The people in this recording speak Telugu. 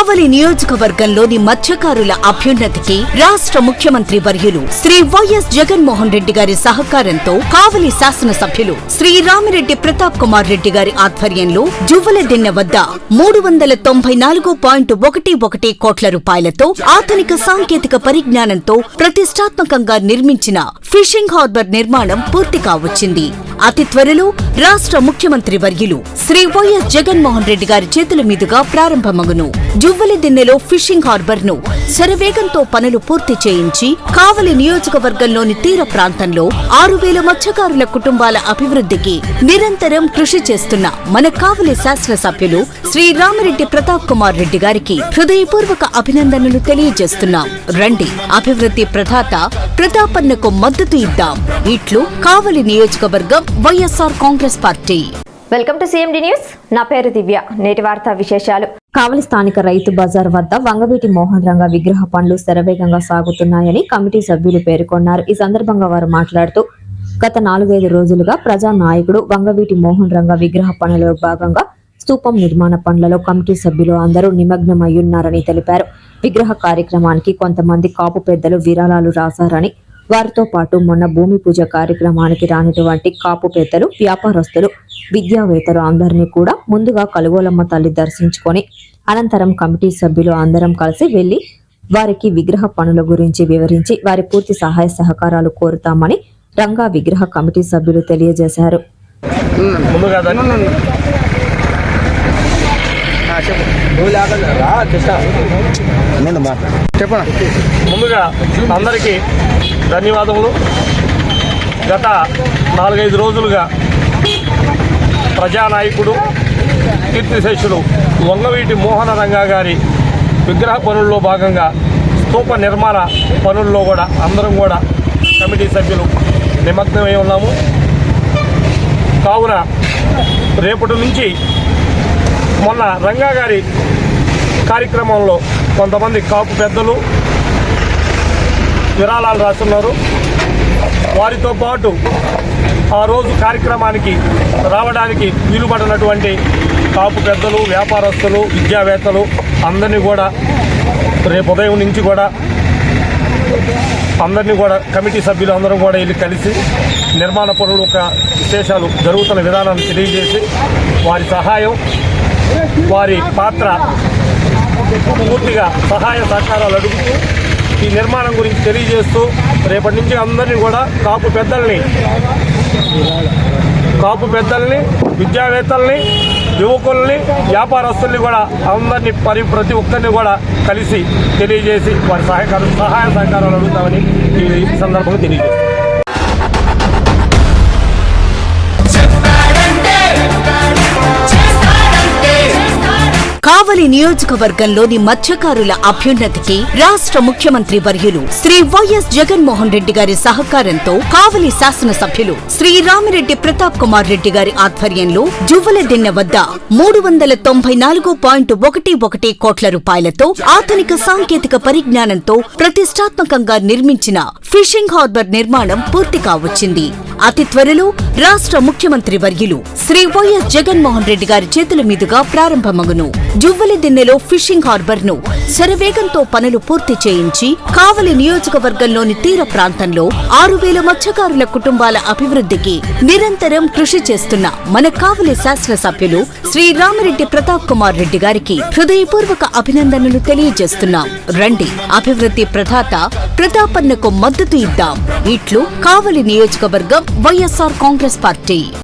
కావలి నియోజకవర్గంలోని మత్స్యకారుల అభ్యున్నతికి రాష్ట్ర ముఖ్యమంత్రి వర్యులు శ్రీ వైఎస్ జగన్మోహన్ రెడ్డి గారి సహకారంతో కావలి శాసనసభ్యులు శ్రీ రామిరెడ్డి ప్రతాప్ కుమార్ రెడ్డి గారి ఆధ్వర్యంలో జువ్వలదిన్నె వద్ద మూడు వందల తొంభై నాలుగు పాయింట్ ఒకటి ఒకటి కోట్ల రూపాయలతో ఆధునిక సాంకేతిక పరిజ్ఞానంతో ప్రతిష్టాత్మకంగా నిర్మించిన ఫిషింగ్ హార్బర్ నిర్మాణం పూర్తి కావచ్చింది. అతి త్వరలో రాష్ట్ర ముఖ్యమంత్రి వర్యులు శ్రీ వైఎస్ జగన్మోహన్ రెడ్డి గారి చేతుల మీదుగా ప్రారంభమగును. జువ్వలి దిన్నెలో ఫిషింగ్ హార్బర్ను శరవేగంతో పనులు పూర్తి చేయించి కావలి నియోజకవర్గంలోని తీర ప్రాంతంలో ఆరు వేల మత్స్యకారుల కుటుంబాల అభివృద్ధికి నిరంతరం కృషి చేస్తున్న మన కావలి శాసనసభ్యులు శ్రీ రామిరెడ్డి ప్రతాప్ కుమార్ రెడ్డి గారికి హృదయపూర్వక అభినందనలు తెలియజేస్తున్నాం. రండి అభివృద్ధి ప్రధాత ప్రతాపన్నకు మద్దతు ఇద్దాం. ఇట్లు కావలి నియోజకవర్గం YSR Congress party. Welcome to CMD news. నా పేరు దివ్య. నేటి వార్తా విశేషాలు. కావలి స్థానిక రైతు బజార్ వద్ద వంగవీటి మోహన్ రంగ విగ్రహ పనులు శరవేగంగా సాగుతున్నాయని కమిటీ సభ్యులు పేర్కొన్నారు. ఈ సందర్భంగా వారు మాట్లాడుతూ గత నాలుగైదు రోజులుగా ప్రజా నాయకుడు వంగవీటి మోహన్ రంగ విగ్రహ పనులలో భాగంగా స్తూపం నిర్మాణ పనులలో కమిటీ సభ్యులు అందరూ నిమగ్నమయ్యున్నారని తెలిపారు. విగ్రహ కార్యక్రమానికి కొంతమంది కాపు పెద్దలు విరాళాలు రాశారని వారితో పాటు మొన్న భూమి పూజ కార్యక్రమానికి రానటువంటి కాపు పెద్దలు వ్యాపారస్తులు విద్యావేత్తలు అందరినీ కూడా ముందుగా కలుగోలమ్మ తల్లి దర్శించుకొని అనంతరం కమిటీ సభ్యులు అందరం కలిసి వెళ్ళి వారికి విగ్రహ పనుల గురించి వివరించి వారి పూర్తి సహాయ సహకారాలు కోరుతామని రంగా విగ్రహ కమిటీ సభ్యులు తెలియజేశారు. చెప్పండి ముందుగా అందరికీ ధన్యవాదములు. గత నాలుగైదు రోజులుగా ప్రజానాయకుడు కీర్తిశేషుడు వంగవీటి మోహన రంగా గారి విగ్రహ పనుల్లో భాగంగా స్తూప నిర్మాణ పనుల్లో కూడా అందరం కూడా కమిటీ సభ్యులు నిమగ్నమై ఉన్నాము. కావున రేపటి నుంచి మొన్న రంగా గారి కార్యక్రమంలో కొంతమంది కాపు పెద్దలు విరాళాలు రాస్తున్నారు. వారితో పాటు ఆ రోజు కార్యక్రమానికి రావడానికి వీలుపడినటువంటి కాపు పెద్దలు వ్యాపారస్తులు విద్యావేత్తలు అందరినీ కూడా రేపు ఉదయం నుంచి కూడా అందరినీ కూడా కమిటీ సభ్యులు అందరం కూడా వెళ్ళి కలిసి నిర్మాణ పనులు ఒక విశేషాలు జరుగుతున్న విధానాన్ని తెలియజేసి వారి సహాయం వారి పాత్ర పూర్తిగా సహాయ సహకారాలు అడుగుతూ ఈ నిర్మాణం గురించి తెలియజేస్తూ రేపటి నుంచి అందరినీ కూడా కాపు పెద్దల్ని కాపు పెద్దల్ని విద్యావేత్తల్ని యువకుల్ని వ్యాపారస్తుల్ని కూడా అందరినీ పరి ప్రతి ఒక్కరిని కూడా కలిసి తెలియజేసి వారి సహాయకారం సహాయ సహకారాలు అడుగుతామని ఈ సందర్భంగా తెలియజేస్తాం కావలి నియోజకవర్గంలోని మత్స్యకారుల అభ్యున్నతికి రాష్ట్ర ముఖ్యమంత్రి వర్యులు శ్రీ వైఎస్ జగన్మోహన్ రెడ్డి గారి సహకారంతో కావలి శాసనసభ్యులు శ్రీ రామిరెడ్డి ప్రతాప్ కుమార్ రెడ్డి గారి ఆధ్వర్యంలో జువ్వలదిన్నె వద్ద మూడు వందల తొంభై నాలుగు పాయింట్ ఒకటి ఒకటి కోట్ల రూపాయలతో ఆధునిక సాంకేతిక పరిజ్ఞానంతో ప్రతిష్టాత్మకంగా నిర్మించిన ఫిషింగ్ హార్బర్ నిర్మాణం పూర్తి కావచ్చింది. అతి త్వరలో రాష్ట్ర ముఖ్యమంత్రి వర్యులు శ్రీ వైఎస్ జగన్మోహన్ రెడ్డి గారి చేతుల మీదుగా ప్రారంభమగును. జువ్వలి దిన్నెలో ఫిషింగ్ హార్బర్ను శరవేగంతో పనులు పూర్తి చేయించి కావలి నియోజకవర్గంలోని తీర ప్రాంతంలో ఆరు వేల మత్స్యకారుల కుటుంబాల అభివృద్ధికి నిరంతరం కృషి చేస్తున్న మన కావలి శాసనసభ్యులు శ్రీ రామిరెడ్డి ప్రతాప్ కుమార్ రెడ్డి గారికి హృదయపూర్వక అభినందనలు తెలియజేస్తున్నాం. రండి అభివృద్ధి ప్రధాత ప్రతాపన్నకు మద్దతు ఇద్దాం. ఇట్లు కావలి నియోజకవర్గం వైఎస్ఆర్ కాంగ్రెస్ పార్టీ.